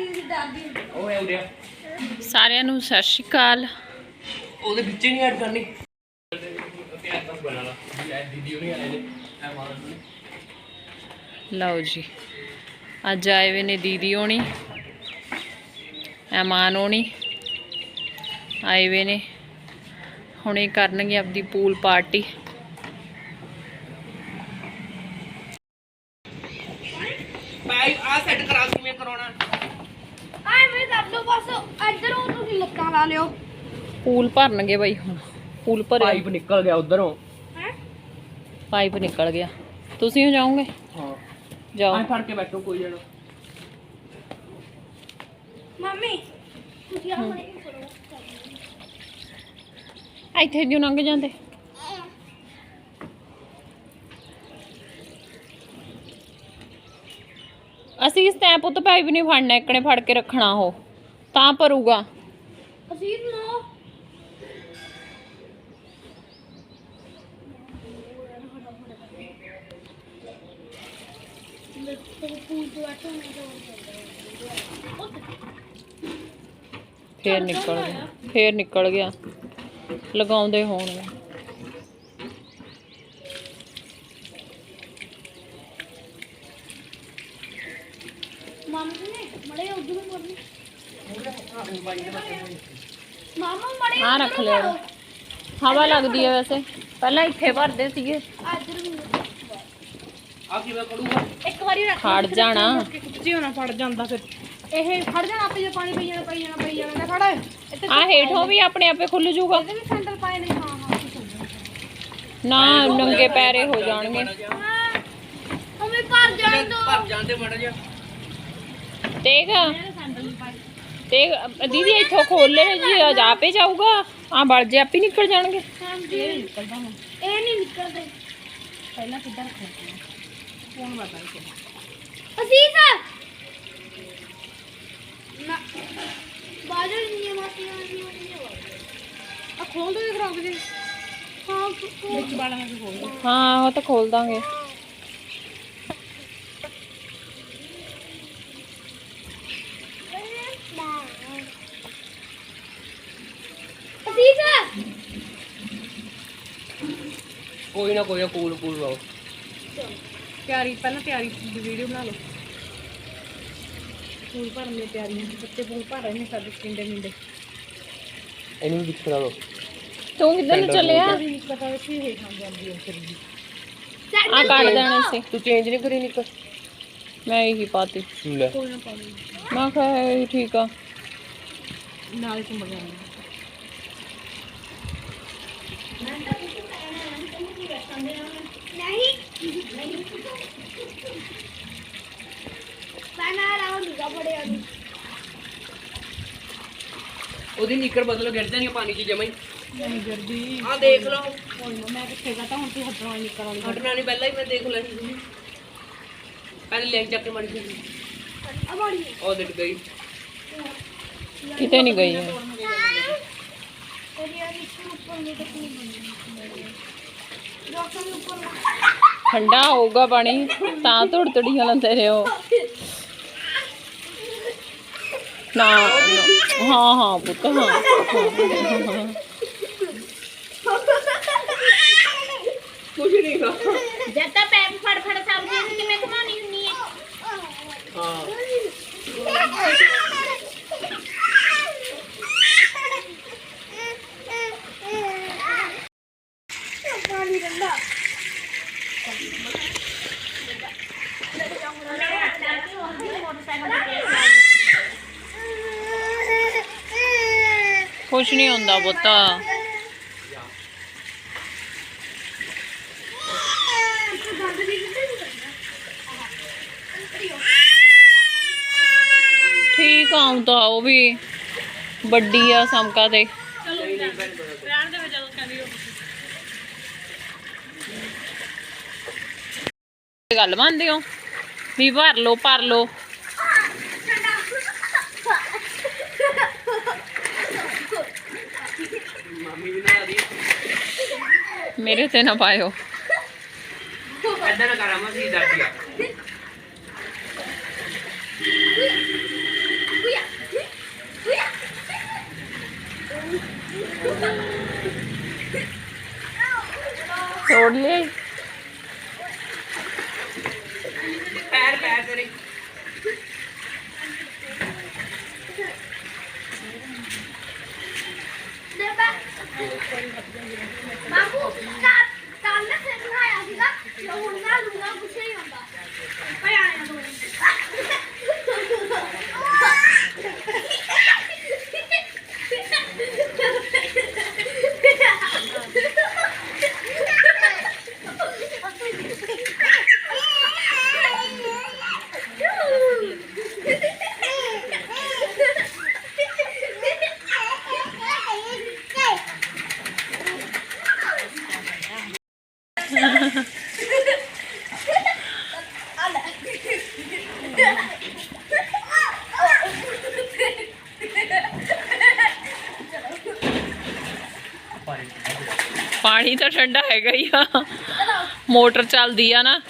ਉਹ ਹੈ ਸਾਰਿਆਂ ਨੂੰ ਸਤਿ ਸ਼੍ਰੀ ਅਕਾਲ। ਉਹਦੇ ਵਿੱਚ ਨਹੀਂ ਐਡ ਕਰਨੀ। ਲਓ ਜੀ ਅੱਜ ਆਏ ਵੇ ਨੇ ਦੀਦੀ ਹੋਣੀ ਐਮਾਨ ਹੋਣੀ ਆਏ ਵੇ ਨੇ। ਹੁਣੇ ਕਰਨਗੇ ਆਪਦੀ ਪੂਲ ਪਾਰਟੀ ਭਾਈ ਆ ਸੈੱਟ ਕਰਾ ਕਿਵੇਂ ਕਰਾਉਣਾ ਆਏ ਮੈਂ ਕਰ ਲਓ ਬਸ ਇੱਧਰੋਂ ਤੁਸੀਂ ਲੱਤਾਂ ਲਾ ਲਿਓ। ਪੂਲ ਭਰਨਗੇ ਬਈ ਹੁਣ। ਪੂਲ ਭਰਿਆ। ਪਾਈਪ ਨਿਕਲ ਗਿਆ ਉਧਰੋਂ। ਹੈ? ਪਾਈਪ ਨਿਕਲ ਗਿਆ। ਤੁਸੀਂ ਹੋ ਜਾਓਗੇ? ਹਾਂ। ਜਾਓ। ਆਏ ਫੜ ਕੇ ਬੈਠੋ ਕੋਈ ਜਣਾ। ਮੰਮੀ ਤੁਸੀਂ ਆ ਮੜੇ ਕਰੋ। ਇੱਥੇ ਜਿਉ ਲੰਘ ਜਾਂਦੇ? ਅਸੀਂ ਇਸ ਟੈਪ ਉੱਤੇ ਪਾਈਪ ਨਹੀਂ ਫੜਨਾ ਇੱਕਨੇ ਫੜ ਕੇ ਰੱਖਣਾ ਉਹ। ਤਾਂ ਭਰੂਗਾ। ਅਸੀਂ ਨੋ ਫੇਰ ਨਿਕਲ ਗਿਆ। ਫੇਰ ਨਿਕਲ ਗਿਆ। ਲਗਾਉਂਦੇ ਹੋਣਗੇ। ਮੰਮੀ ਨੇ ਮੜੇ ਉਧਰੋਂ ਮੋੜਨੀ ਮਾਮਾ ਮੜੇ ਆ ਰੱਖ ਲਿਆ। ਹਵਾ ਲੱਗਦੀ ਹੈ ਵੈਸੇ। ਪਹਿਲਾਂ ਇੱਥੇ ਭਰਦੇ ਸੀਗੇ। ਆ ਕਿਵੇਂ ਕਰੂਗਾ ਇੱਕ ਵਾਰੀ ਰੱਖ ਖੜ ਜਾਣਾ। ਕਿੱਥੇ ਹੋਣਾ ਫੜ ਜਾਂਦਾ ਫਿਰ। ਇਹ ਫੜ ਜਾਣਾ ਆਪੇ ਜੇ ਪਾਣੀ ਪਈ ਜਾਣਾ ਪਈ ਜਾਣਾ ਪਈ ਜਾਣਾ। ਇੱਥੇ ਆ ਹੇਠੋਂ ਵੀ ਆਪਣੇ ਆਪੇ ਖੁੱਲ ਜੂਗਾ ਇਹਦੇ ਵੀ ਸੈਂਡਲ ਪਾਏ ਨੇ। ਹਾਂ ਹਾਂ ਠੀਕ ਹੈ ਨਾ ਨੰਗੇ ਪੈਰੇ ਹੋ ਜਾਣਗੇ। ਹਾਂ। ਹਮੇ ਭਰ ਜਾਣ ਦੋ। ਭਰ ਜਾਂਦੇ ਮੜ ਜਾ ਦੇਖ। ਸੈਂਡਲ ਨਹੀਂ ਪਾਏ ਦੇਖ ਦੀਦੀ ਇੱਥੋਂ ਖੋਲ ਲੈ ਜੀ ਅੱਜ ਆਪੇ ਜਾਊਗਾ। ਆ ਬਲ ਜੇ ਆਪੇ ਨਿਕਲ ਜਾਣਗੇ। ਹਾਂਜੀ। ਇਹ ਨਿਕਲਦਾ ਹੁਣ। ਇਹ ਨਹੀਂ ਨਿਕਲਦੇ। ਪਹਿਲਾਂ ਕਿੱਦਾਂ ਰੱਖਣਾ ਫੋਨ ਵਾਪਰ ਕੇ ਅਸੀਸ! ਨਾ। ਬਾਜਰ ਨਹੀਂ ਮਾਤੀਆਂ ਨਹੀਂ ਆ ਖੋਲ ਦੋ ਖਰਾਬ ਜੇ। ਹਾਂ ਵਿੱਚ ਬਾਲਾਂ ਨਾਲ ਖੋਲ ਦੋ। ਹਾਂ ਉਹ ਤਾਂ ਖੋਲ ਦਾਂਗੇ। ਕੋਈ ਨਾ ਕੋਈ ਨਾ ਕੂਲ ਕੂਲ ਲਾਓ ਤਿਆਰੀ ਪਹਿਲਾਂ ਤਿਆਰੀ ਦੀ ਵੀਡੀਓ ਬਣਾ ਲਓ। ਫੂਲ ਭਰਨ ਦੀ ਤਿਆਰੀ ਹੈ ਬੱਚੇ ਫੂਲ ਭਰ ਰਹੇ ਨੇ ਸਾਡੇ ਪਿੰਡੇ ਮਿੰਡੇ। ਇਹਨੂੰ ਵੀ ਵਿੱਚ ਕਰਾ ਲਓ। ਤੂੰ ਕਿੱਧਰ ਨੂੰ ਚੱਲਿਆ? ਨਹੀਂ ਪਤਾ ਸੀ ਇਹ ਖਾਂ ਜਾਂਦੀ ਹੈ ਫਿਰ ਆ ਕੱਢ ਦੇਣਾ ਸੀ। ਤੂੰ ਚੇਂਜ ਨਹੀਂ ਕਰੀ ਨਿਕਲ ਮੈਂ ਇਹੀ ਪਾਤੀ। ਲੈ। ਕੋਈ ਨਾ ਪਾਣੀ। ਮੈਂ ਕਿਹਾ ਇਹ ਠੀਕ ਆ। ਨਾਲ ਚੁੰਮ ਜਾਂਦੀ ਨਹੀਂ ਬਣਾ ਰਹਾ ਹੂੰ ਬੜੇ ਆਦਮੀ ਉਹਦੀ ਨਿੱਕਰ ਬਦਲੋ ਗਿਰ ਜਾਣੀ ਪਾਣੀ 'ਚ ਜਮਾਈ ਨਹੀਂ ਗਰਦੀ। ਆ ਦੇਖ ਲਓ। ਕੋਈ ਨਾ ਮੈਂ ਕਿੱਥੇ ਗਾ ਤਾਂ ਹੁਣ ਤੇ ਹੱਥੋਂ ਆਈ ਨਿਕਲ ਆਉਂਦੀ ਹਟਣਾ ਨਹੀਂ ਪਹਿਲਾਂ ਹੀ ਮੈਂ ਦੇਖ ਲੈਣੀ ਸੀ। ਪਹਿਲੇ ਲੈ ਕੇ ਚੱਕ ਕੇ ਮਾਰੀ ਸੀ। ਅਬਾੜੀ ਉਹ ਡਿੱਗ ਗਈ। ਕਿਤੇ ਨਹੀਂ ਗਈ ਹੈ ਤੇਰੀ ਯਾਰ ਇਸ ਉੱਪਰ ਨਹੀਂ ਟਕਣੀ ਬਣੀ ਡਾਕਟਰ ਨੇ ਉੱਪਰ ਠੰਡਾ ਹੋਊਗਾ ਪਾਣੀ ਤਾਂ ਧੁੜ ਧੁੜੀਆਂ ਲਾਉਂਦੇ ਰਹੋ ਨਾ ਨਾ- ਹਾਂ ਹਾਂ ਪੁੱਤ ਹਾਂ ਹਾਂ। ਕੁਝ ਨਹੀਂ ਗਾ ਜਦ ਤੱਕ ਪੈਪ ਫੜ ਫੜ ਸਬਜ਼ੀ ਨੂੰ ਕਿਵੇਂ ਘਮਾਉਣੀ ਹੁੰਨੀ ਹੈ ਹਾਂ ਪਾਣੀ ਗੰਦਾ ਕੁਛ ਨਹੀਂ ਹੁੰਦਾ ਪੁੱਤ। ਠੀਕ ਆਉਂਦਾ ਉਹ ਵੀ ਵੱਡੀ ਆ ਸਮਕਾ ਤੇ। ਗੱਲ ਮੰਨਦੇ ਹੋ? ਵੀ ਭਰ ਲਓ ਭਰ ਲਓ। ਮੇਰੇ ਤੇ ਨਾ ਪਾਇਓ। ਐਦਾਂ ਕਰਾਂ ਮੈਂ ਸੀ ਦਾਦੀ ਆ। ਤੋੜ ਲਈ ਠੰਡਾ ਹੈਗਾ ਹੀ ਆ। ਮੋਟਰ ਚੱਲਦੀ ਆ ਨਾ।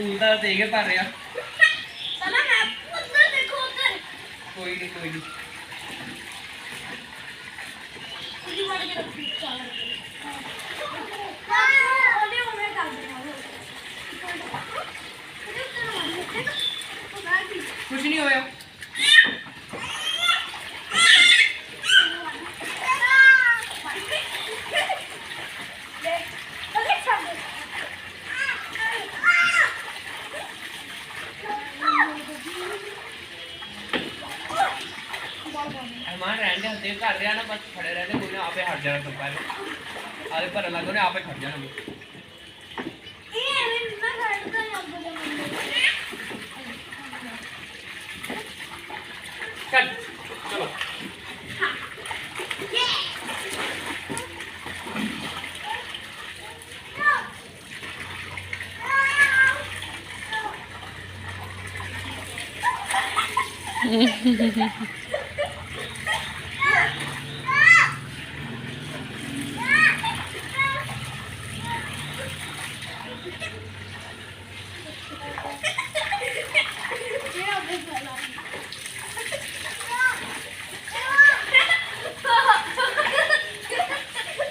ਪੂਲ ਦਾ ਦੇ ਕੇ ਭਰ ਰਿਹਾ। ਪਹਿਲਾਂ ਮੈਂ ਉੱਧਰ ਦੇਖੋ ਉੱਧਰ। ਕੋਈ ਨਹੀਂ ਕੋਈ ਨਹੀਂ ਉਹਦੀ ਕੁਝ ਨਹੀਂ ਹੋਇਆ। ਹੁੰਦੇ ਘਰ ਰਿਆ ਨਾ ਬਸ ਖੜੇ ਰਹਿੰਦੇ ਕੋਈ ਨਾ ਆਪੇ ਹਟ ਜਾਣਾ ਸਭ ਆਲੇ ਭਰਨ ਲੱਗ ਉਹਨੇ ਆਪੇ ਖੜ ਜਾਣਾ ਚੱਲ ਚਲੋ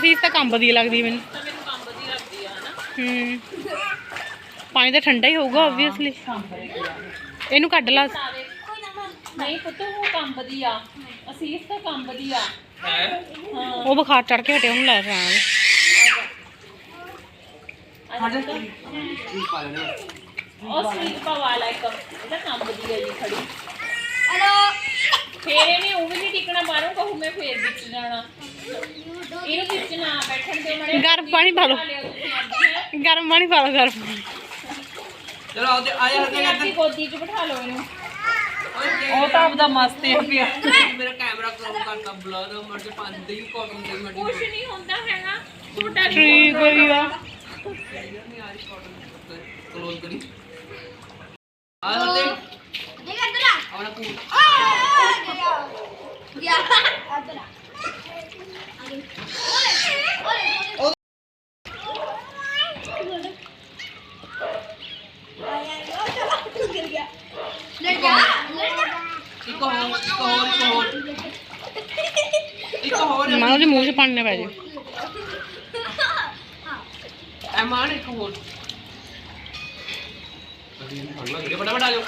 ਅਸੀਂ ਤਾਂ ਕੰਮ ਵਧੀਆ ਲੱਗਦੀ ਮੈਨੂੰ। ਮੈਨੂੰ ਕੰਮ ਵਧੀਆ ਲੱਗਦੀ ਆ ਹਨਾ? ਹੂੰ। ਪਾਣੀ ਤਾਂ ਠੰਡਾ ਹੀ ਹੋਊਗਾ ਆਬਵੀਅਸਲੀ ਇਹਨੂੰ ਕੱਢ ਲਾ। ਨਹੀਂ ਪੁੱਤ ਉਹ ਕੰਮ ਵਧੀਆ। ਅਸੀਂ ਇਸ ਤਾਂ ਕੰਮ ਵਧੀਆ। ਹੈ? ਉਹ ਬੁਖਾਰ ਚੜ ਕੇ ਹਟਿਆ ਉਹਨੂੰ ਲੈ ਲੈਣਾ। ਉਹ ਸਵੀਟ ਪਵਾ ਲੈ ਇੱਕ। ਇਹਦਾ ਕੰਮ ਵਧੀਆ ਜੀ ਖੜੀ। हेलो ਫੇਰ ਇਹਨੇ ਉਹ ਵੀ ਨਹੀਂ ਟਿਕਣਾ ਬਾਹਰੋਂ ਕਹੂ ਮੈਂ ਫੇਰ ਵਿੱਚ ਜਾਣਾ। ਇਹਨੂੰ ਵਿੱਚ ਨਾ ਬੈਠਣ ਦੇ ਮੜੇ ਗਰਮ ਪਾਣੀ ਪਾ ਲਓ। ਗਰਮ ਪਾਣੀ ਪਾ ਲਓ ਗਰਮ ਚਲੋ ਆਓ ਆ ਜਾ ਹਰਦੇ ਆਪਣੀ ਗੋਦੀ 'ਚ ਬਿਠਾ ਲਓ ਇਹਨੂੰ। ਉਹ ਤਾਂ ਆਪਦਾ ਮਸਤ ਹੈ ਪਿਆ ਮੇਰਾ ਕੈਮਰਾ ਕਲੋਜ਼ ਕਰਤਾ ਬਲਰ ਮਰ ਜੇ ਪੰਜ ਦੇ ਹੀ ਕਾਟਨ ਦੇ ਮੜੀ ਕੁਛ ਨਹੀਂ ਹੁੰਦਾ ਹੈਗਾ ਤੁਹਾਡਾ ਠੀਕ ਆ ਕਲੋਜ਼ ਕਰੀ। ਆ ਹਰਦੇ। ਪੈ ਜੇ ਐਮਾਨ ਇੱਕ ਹੋਰ।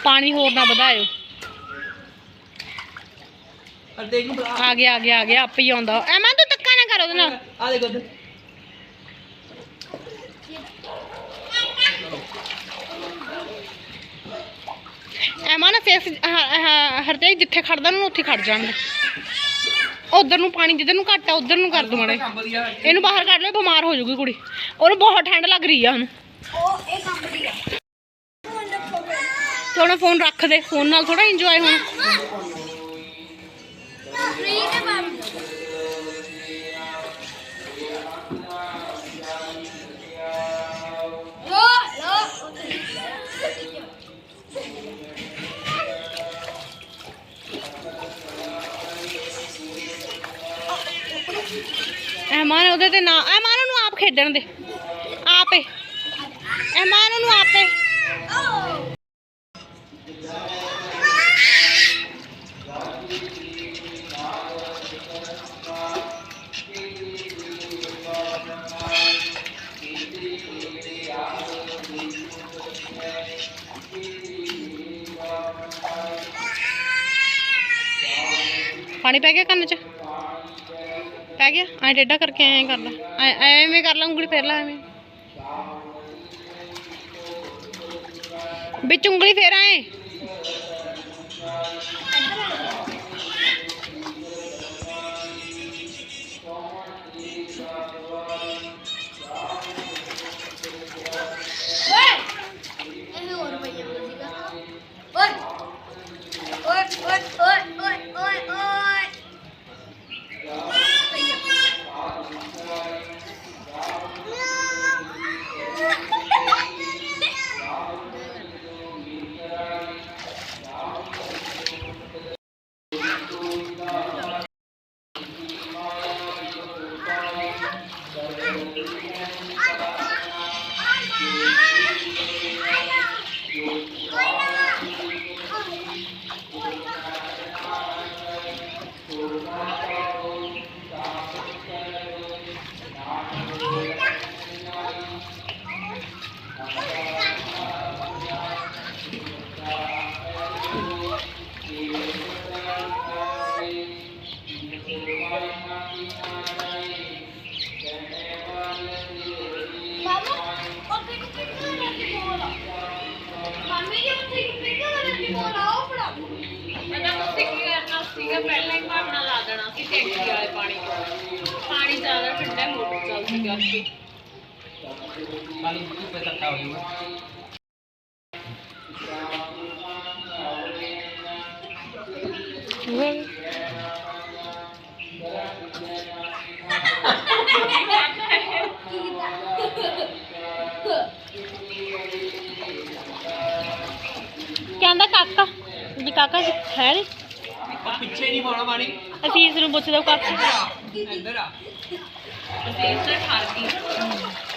ਪਾਣੀ ਹੋਰ ਨਾ ਵਧਾਇਓ। ਆ ਗਿਆ ਆ ਗਿਆ ਆ ਗਿਆ ਆਪੇ ਹੀ ਆਉਂਦਾ। ਐ ਮੈਂ ਤੂੰ ਧੱਕਾ ਨਾ ਕਰ ਉਹਦੇ ਨਾਲ। ਆ ਦੇਖੋ ਉੱਧਰ। ਐ ਮਾਂ ਨਾ ਫੇਸ ਹਰਤੇ ਜਿੱਥੇ ਖੜਦਾ ਨੂੰ ਉੱਥੇ ਖੜ ਜਾਣ ਦੇ ਉਧਰ ਨੂੰ ਪਾਣੀ ਜਿੱਧਰ ਨੂੰ ਘੱਟ ਆ, ਉਧਰ ਨੂੰ ਕਰ ਦੋ ਮਾੜੇ ਇਹਨੂੰ ਬਾਹਰ ਕੱਢ ਲਓ, ਬਿਮਾਰ ਹੋ ਜਾਊਗੀ ਕੁੜੀ। ਉਹਨੂੰ ਬਹੁਤ ਠੰਡ ਲੱਗ ਰਹੀ ਆ ਉਹਨੂੰ ਉਹ ਇਹ ਕੰਪਨੀ ਆ ਤੇ ਹੁਣ ਫੋਨ ਰੱਖ ਦੇ, ਫੋਨ ਨਾਲ ਥੋੜਾ ਇੰਜੋਏ ਹੋਣਾ। ਐਮਾਨ ਉਹਦੇ ਤੇ ਨਾ ਐਮਾਨ ਉਹਨੂੰ ਆਪ ਖੇਡਣ ਦੇ। ਆਪੇ। ਐਮਾਨ ਉਹਨੂੰ ਆਪੇ। ਪਾਣੀ ਪੈ ਗਿਆ ਕੰਨ 'ਚ? ਪੈ ਗਿਆ, ਐ ਟੇਢਾ ਕਰਕੇ ਐਂ ਕਰ ਲੈ। ਐ, ਐਵੇਂ ਕਰ ਲੈ ਉਂਗਲੀ ਫੇਰ ਲਾ ਐਵੇਂ। ਵਿੱਚ ਉਂਗਲੀ ਫੇਰ ਐ। ਭਾਵਨਾ ਲਾ ਦੇਣਾ ਸੀ ਟੈਂਕੀ ਵਾਲੇ ਪਾਣੀ। ਚ ਪਾਣੀ ਜ਼ਿਆਦਾ ਠੰਡਾ ਮੋਟਰ ਚੱਲਦੀ ਕਰਕੇ ਕਹਿੰਦਾ ਕਾਕਾ ਜੀ ਕਾਕਾ ਜੀ ਹੈ ਨੀ। ਪਿੱਛੇ ਨਹੀਂ ਪਾਉਣਾ ਪਾਣੀ। ਅਸੀਸ ਨੂੰ ਪੁੱਛਦਾ ਉਹ ਇੱਧਰ ਆ ਅਸੀਂ ਇਸ ਠਰ ਗਈ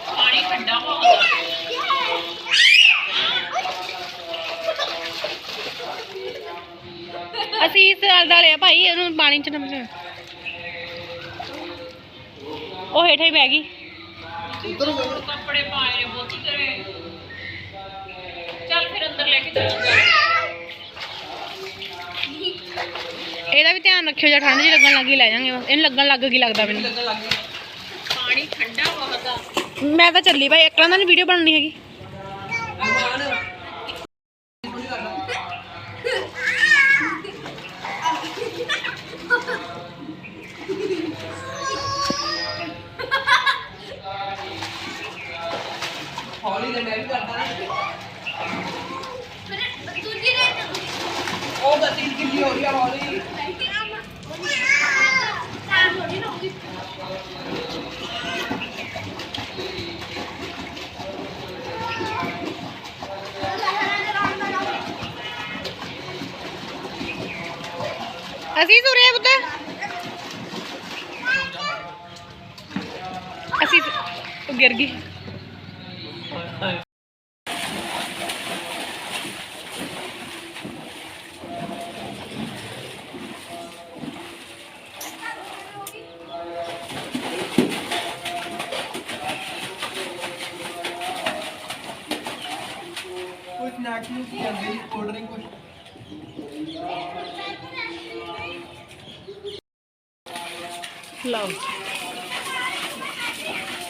ਪਾਣੀ ਠੰਡਾ ਬਹੁਤ ਆ ਅਸੀਸ ਆਲੇ ਆ ਭਾਈ ਉਹਨੂੰ ਪਾਣੀ ਚ ਨਾ ਉਹ ਹੇਠਾਂ ਹੀ ਬਹਿ ਗਈ। ਕੱਪੜੇ ਇਹਦਾ ਵੀ ਧਿਆਨ ਰੱਖਿਓ ਜੇ ਠੰਡ ਜੀ ਲੱਗਣ ਲੱਗੀ ਲੈ ਜਾਾਂਗੇ ਬਸ। ਇਹਨੂੰ ਲੱਗਣ ਲੱਗ ਗਈ ਲੱਗਦਾ ਮੈਨੂੰ। ਲੱਗਣ ਲੱਗ ਗਈ। ਪਾਣੀ ਠੰਡਾ ਬਹੁਤ ਆ। ਮੈਂ ਤਾਂ ਚੱਲੀ ਭਾਈ ਇੱਕ ਦਾ ਨਹੀਂ ਵੀਡੀਓ ਬਣਨੀ ਹੈਗੀ। ਹੌਲੀ ਦੇ ਮੈਂ ਵੀ ਕਰਦਾ ਨਾ। ਉਹ ਗਤੀ ਕਿੰਨੀ ਹੋ ਰਹੀ ਆ ਹੌਲੀ। ਅਸੀਂ ਸੁਰੇ ਪੁੱਤ। ਅਸੀਂ ਗਿਰ ਗਈ।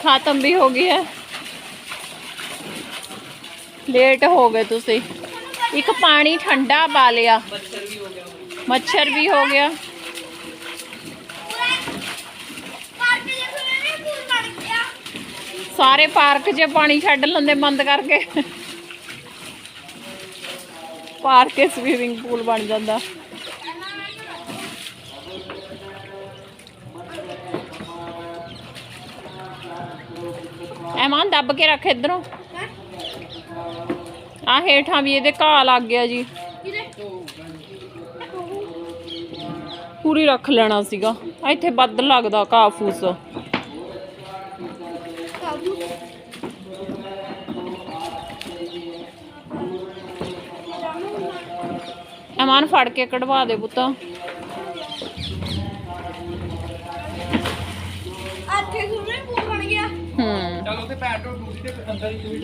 ਖਤਮ ਵੀ ਹੋ ਗਈ ਹੈ। ਲੇਟ ਹੋ ਗਏ ਤੁਸੀਂ। ਇੱਕ ਪਾਣੀ ਠੰਡਾ ਪਾ ਲਿਆ। ਮੱਛਰ ਵੀ ਹੋ ਗਿਆ। ਸਾਰੇ ਪਾਰਕ 'ਚ ਪਾਣੀ ਛੱਡ ਲੈਂਦੇ ਬੰਦ ਕਰਕੇ। ਪਾਰਕ 'ਚ ਸਵੀਮਿੰਗ ਪੂਲ ਬਣ ਜਾਂਦਾ। ਐਮਾਨ ਦੱਬ ਕੇ ਰੱਖ ਇਧਰੋਂ। ਆ ਹੇਠਾਂ ਵੀ ਇਹਦੇ ਘਾਹ ਲੱਗ ਗਿਆ ਜੀ। ਪੂਰੀ ਰੱਖ ਲੈਣਾ ਸੀਗਾ। ਇੱਥੇ ਵੱਧ ਲੱਗਦਾ ਘਾਹ ਫੂਸ। ਐਮਾਨ ਫੜ ਕੇ ਕਢਵਾ ਦੇ ਪੁੱਤ। ਅੱਠੇ ਖੁੱਲੇ ਪੂਲ ਬਣ ਗਿਆ ਚਲੋ ਤੇ ਪੈਟਰੋਲ ਦੂਜੀ ਤੇ ਅੰਦਰ ਹੀ